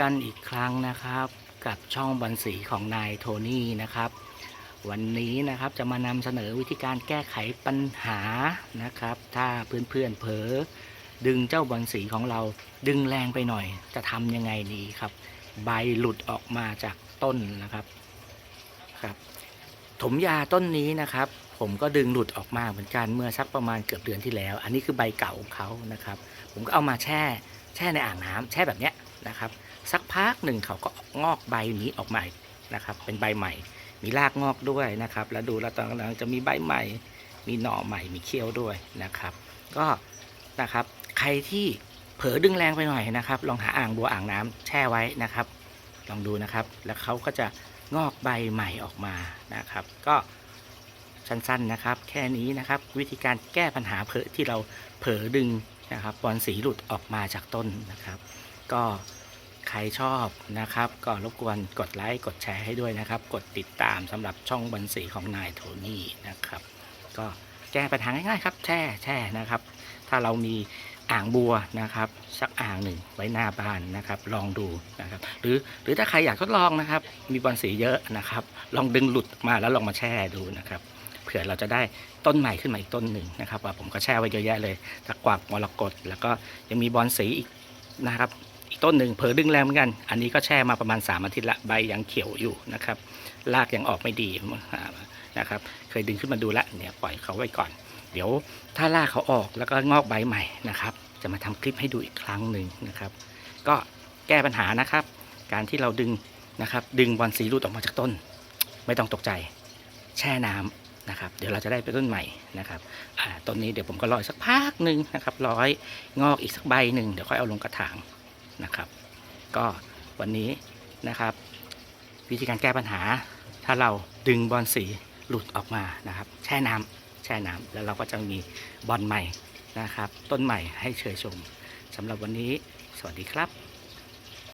กันอีกครั้งนะครับ กับช่องบอลสีของนายโทนี่นะครับ วันนี้นะครับจะมานำเสนอวิธีการแก้ไขปัญหานะครับ ถ้าเพื่อนๆเผลอดึงเจ้าบอลสีของเราดึงแรงไปหน่อย จะทำยังไงดีครับ ใบหลุดออกมาจากต้นนะครับครับถมยาต้นนี้นะครับ ผมก็ดึงหลุดออกมาเหมือนกันเมื่อสักประมาณเกือบเดือนที่แล้ว อันนี้คือใบเก่าของเขานะครับ ผมก็เอามาแช่แช่ในอ่างน้ำแช่แบบเนี้ย นะครับ สักพักหนึ่งเขาก็งอกใบนี้ออกมาอีกนะครับ เป็นใบใหม่ มีรากงอกด้วยนะครับ แล้วดูแล้วตอนกำลังจะมีใบใหม่ มีหน่อใหม่ มีเขี้ยวด้วยนะครับ ก็นะครับ ใครที่เผลอดึงแรงไปหน่อยนะครับ ลองหาอ่างบัวอ่างน้ำแช่ไว้นะครับ ลองดูนะครับ แล้วเขาก็จะงอกใบใหม่ออกมานะครับ ก็สั้นๆนะครับ แค่นี้นะครับ วิธีการแก้ปัญหาเผลอที่เราเผลอดึงนะครับบอลสีหลุดออกมาจากต้นนะครับ ก็ใครชอบนะครับ ก็รบกวนกดไลค์กดแชร์ให้ด้วยนะครับ กดติดตามสำหรับช่องบอลสีของนายโทนี่นะครับ ก็แก้ปัญหาง่ายๆครับแช่แช่นะครับ ถ้าเรามีอ่างบัวนะครับสักอ่างหนึ่งไว้หน้าบ้านนะครับ ลองดูนะครับ หรือหรือถ้าใครอยากทดลองนะครับ มีบอลสีเยอะนะครับ ลองดึงหลุดมาแล้วลองมาแช่ดูนะครับเผื่อเราจะได้ต้นใหม่ขึ้นมาอีกต้นหนึ่งนะครับว่าผมก็แช่ไว้เยอะแยะเลยตะกวักมรกตแล้วก็ยังมีบอลสีอีกนะครับ ต้นหนึ่งเผลอดึงแรงเหมือนกัน อันนี้ก็แช่มาประมาณ 3 อาทิตย์ละใบยังเขียวอยู่นะครับรากยังออกไม่ดีนะครับ เคยดึงขึ้นมาดูละเนี่ยปล่อยเขาไว้ก่อน เดี๋ยวถ้ารากเขาออกแล้วก็งอกใบใหม่นะครับ จะมาทำคลิปให้ดูอีกครั้งหนึ่งนะครับ ก็แก้ปัญหานะครับ การที่เราดึงนะครับ ดึงบอลสีรูดออกมาจากต้น ไม่ต้องตกใจ แช่น้ำนะครับ เดี๋ยวเราจะได้เป็นต้นใหม่นะครับต้นนี้เดี๋ยวผมก็รออีกสักพักหนึ่งนะครับร้อยงอกอีกสักใบหนึ่งเดี๋ยวค่อยเอาลงกระถาง นะครับ ก็วันนี้นะครับ วิธีการแก้ปัญหา ถ้าเราดึงบอลสีหลุดออกมานะครับ แช่น้ำแช่น้ำแล้วเราก็จะมีบอลใหม่นะครับ ต้นใหม่ให้เชยชมสำหรับวันนี้ สวัสดีครับ